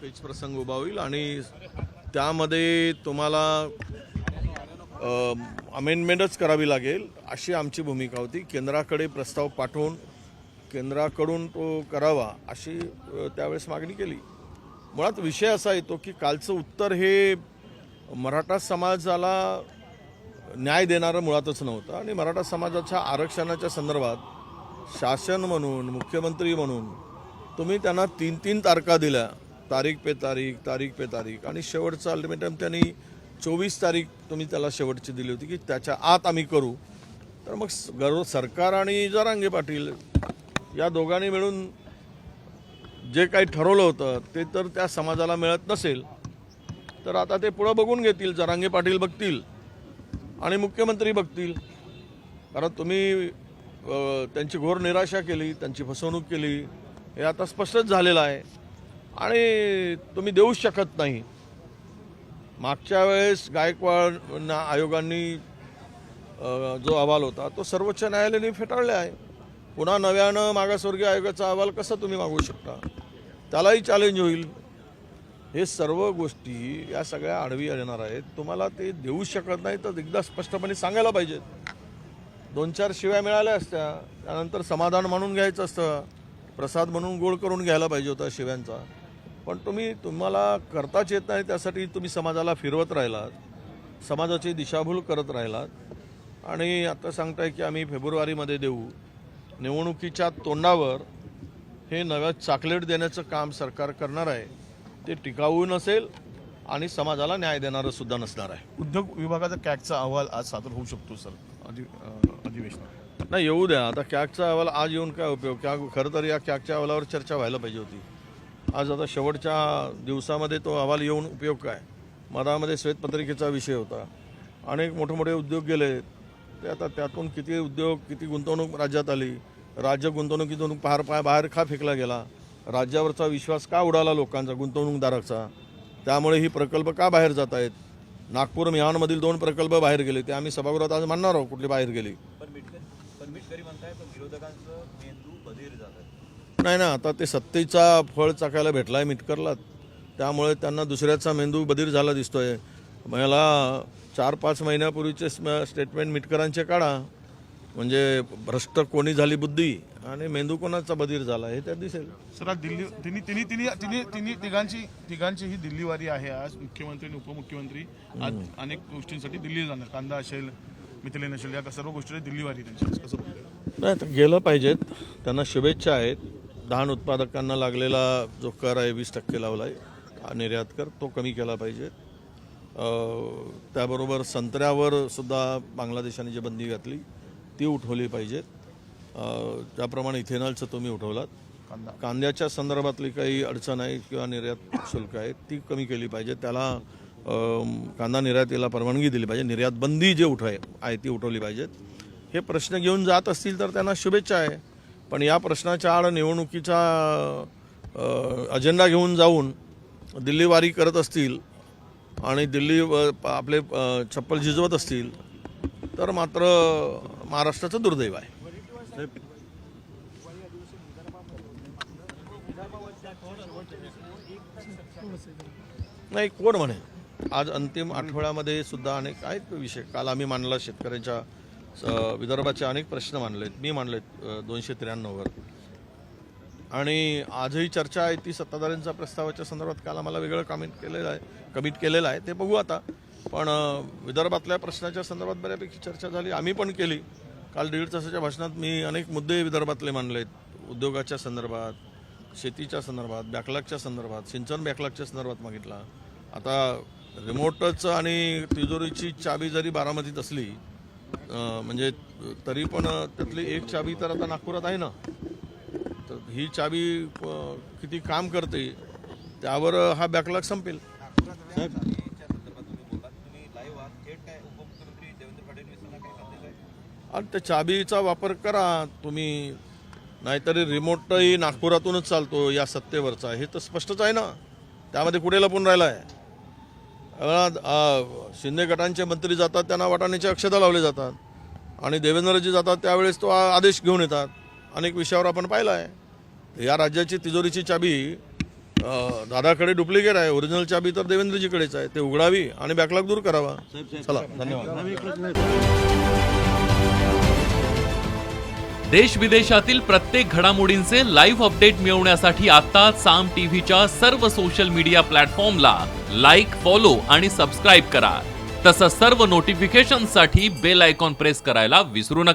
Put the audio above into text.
पेच प्रसंग उभा होईल आणि त्यामध्ये तुम्हाला अमेंडमेंटच करावी लागेल अशी आमची भूमिका होती. केंद्राकडे प्रस्ताव पाठवून केंद्राकडून तो करावा अशी त्यावेळेस मागणी केली. मुळात विषय असा येतो की कालचं उत्तर हे मराठा समाजाला न्याय देणारं मुळातच नव्हतं आणि मराठा समाजाच्या आरक्षणाच्या संदर्भात शासन म्हणून मुख्यमंत्री म्हणून तुम्ही त्यांना तीन तीन तारखा दिल्या. तारीख पे तारीख तारीख पे तारीख. आणि शेवटचा अल्टिमेटम त्यांनी चोवीस तारीख तुम्ही त्याला शेवटची दिली होती की त्याच्या आत आम्ही करू. तर मग गर्व सरकार आणि जरांगे पाटील या दोघांनी मिळून जे काही ठरवलं होतं ते तर त्या समाजाला मिळत नसेल. तर आता ते पुढं बघून घेतील. जरांगे पाटील बघतील आणि मुख्यमंत्री बघतील. कारण तुम्ही त्यांची घोर निराशा केली त्यांची फसवणूक केली हे आता स्पष्टच झालेलं आहे. आणि तुम्ही देऊच शकत नाही. मागच्या वेळेस गायकवाड आयोगांनी जो अहवाल होता तो सर्वोच्च न्यायालयाने फेटाळले आहे. पुन्हा नव्यानं मागासवर्गीय आयोगाचा अहवाल कसा तुम्ही मागवू शकता? त्यालाही चॅलेंज होईल. हे सर्व गोष्टी या सगळ्या आडवी येणार आहेत. तुम्हाला ते देऊ शकत नाही तर एकदा स्पष्टपणे सांगायला पाहिजेत. दोन चार शिव्या मिळाल्या असत्या. त्यानंतर समाधान म्हणून घ्यायचं असतं. प्रसाद म्हणून गोळ करून घ्यायला पाहिजे होता शिव्यांचा. पण तुम्ही तुम्हाला करताच येत नाही त्यासाठी तुम्ही समाजाला फिरवत राहिलात. समाजाची दिशाभूल करत राहिलात. आणि आता सांगताय की आम्ही फेब्रुवारीमध्ये देऊ. निवडणुकीच्या तोंडावर हे नव्या चॉकलेट देण्याचं काम सरकार करणार आहे. ते टिकाऊ नसेल आणि समाजाला न्याय देणारं सुद्धा नसणार आहे. उद्योग विभागाचा कॅगचा अहवाल आज सादर होऊ शकतो सर. अधि अधिवेशनात नाही येऊ द्या. आता कॅगचा अहवाल आज येऊन काय उपयोग? कॅग खरं तर या कॅगच्या अहवालावर चर्चा व्हायला पाहिजे होती. आज आता शेवटच्या दिवसामध्ये तो अहवाल येऊन उपयोग काय? मधामध्ये श्वेतपत्रिकेचा विषय होता. अनेक मोठे मोठे उद्योग गेले. ते आता त्यातून किती उद्योग किती गुंतवणूक राज्यात आली? राज्य गुंतवणुकीतून पार पाय बाहेर का फेकला गेला? राज्यावरचा विश्वास का उडाला लोकांचा गुंतवणूकदाराचा? त्यामुळे ही प्रकल्प का बाहेर जात आहेत? नागपूर मिहानमधील दोन प्रकल्प बाहेर गेले ते आम्ही सभागृहात आज म्हणणार आहोत कुठले बाहेर गेली. नाही ना आता ते सत्तेचा फळ चाकायला आहे मिटकरला. त्यामुळे त्यांना दुसऱ्याचा मेंदू बधीर झाला दिसतोय. मला चार पाच महिन्यापूर्वीचे स्टेटमेंट मिटकरांचे काढा. म्हणजे भ्रष्ट कोणी झाली बुद्धी आणि मेंदू कोणाचा बधीर झाला हे त्यात दिसेल. सर दिल्ली तिन्ही तिन्ही तिन्ही तिन्ही तिन्ही तिघांची तिघांची ही दिल्लीवारी आहे आज मुख्यमंत्री आणि उपमुख्यमंत्री. आज अनेक गोष्टींसाठी दिल्ली जाणार. कांदा असेल मिथिलेन असेल या सर्व गोष्टी दिल्लीवारी त्यांची. कसं? नाही तर गेलं पाहिजेत. त्यांना शुभेच्छा आहेत. धान उत्पादकांना लागलेला जो कर आहे वीस टक्के लावला आहे निर्यात कर तो कमी केला पाहिजे. त्याबरोबर संत्र्यावर सुद्धा बांगलादेशाने जी बंदी घातली ती उठवली पाहिजेत त्याप्रमाणे इथेनॉलचं तुम्ही उठवलात. कांदा. कांद्याच्या संदर्भातली काही अडचण आहे किंवा निर्यात शुल्क आहे ती कमी केली पाहिजे. त्याला कांदा निर्यातीला परवानगी दिली पाहिजे. निर्यात बंदी जे उठाय आहे ती उठवली पाहिजेत हे प्रश्न घेऊन जात असतील तर त्यांना शुभेच्छा आहे. पण या प्रश्नाच्या आड निवडणुकीचा अजेंडा घेऊन जाऊन दिल्लीवारी करत असतील आणि दिल्ली आपले चप्पल झिजवत असतील तर मात्र महाराष्ट्राचं दुर्दैव आहे. नाही कोण म्हणे? आज अंतिम आठवड्यामध्ये सुद्धा अनेक आहेत विषय. काल आम्ही मांडला शेतकऱ्यांच्या विदर्भाचे अनेक प्रश्न मांडलेत. मी मांडलेत दोनशे त्र्याण्णववर. आणि आजही चर्चा आहे ती सत्ताधाऱ्यांच्या प्रस्तावाच्या संदर्भात. काल आम्हाला वेगळं कमेंट केलेलं आहे कमिट केलेलं आहे. ते बघू आता. पण विदर्भातल्या प्रश्नाच्या संदर्भात बऱ्यापैकी चर्चा झाली. आम्ही पण केली. काल दीड तासाच्या भाषणात मी अनेक मुद्दे विदर्भातले मांडलेत. उद्योगाच्या संदर्भात शेतीच्या संदर्भात बॅकलॉगच्या संदर्भात सिंचन बॅकलॉगच्या संदर्भात मागितला. आता रिमोटच आणि तिजोरीची चाबी जरी बारामतीत असली म्हणजे तरी पण त्यातली एक चाबी तर आता नागपुरात आहे ना. तर ही चाबी किती काम करते त्यावर हा बॅकलॉग संपेल. आणि त्या चाबीचा वापर करा. तुम्ही नाहीतरी रिमोटही नागपुरातूनच चालतो या सत्तेवरचा. हे तर स्पष्टच आहे ना. त्यामध्ये कुठे लपून राहिला आहे शिंदे गटांचे मंत्री जातात त्यांना वाटाण्याचे अक्षता लावले जातात. आणि देवेंद्रजी जातात त्यावेळेस तो आदेश घेऊन येतात. अनेक विषयावर आपण पाहिला आहे या राज्याची तिजोरीची चाबी दादाकडे डुप्लिकेट आहे. ओरिजिनल चाबी तर देवेंद्रजीकडेच आहे. ते उघडावी आणि बॅकलॉग दूर करावा. चला धन्यवाद. देश विदेशातील प्रत्येक घडामोडींचे लाईव्ह अपडेट मिळवण्यासाठी आता साम टीव्हीच्या सर्व सोशल मीडिया प्लॅटफॉर्मला लाईक फॉलो आणि सबस्क्राईब करा. तसंच सर्व नोटिफिकेशनसाठी बेल आयकॉन प्रेस करायला विसरू नका.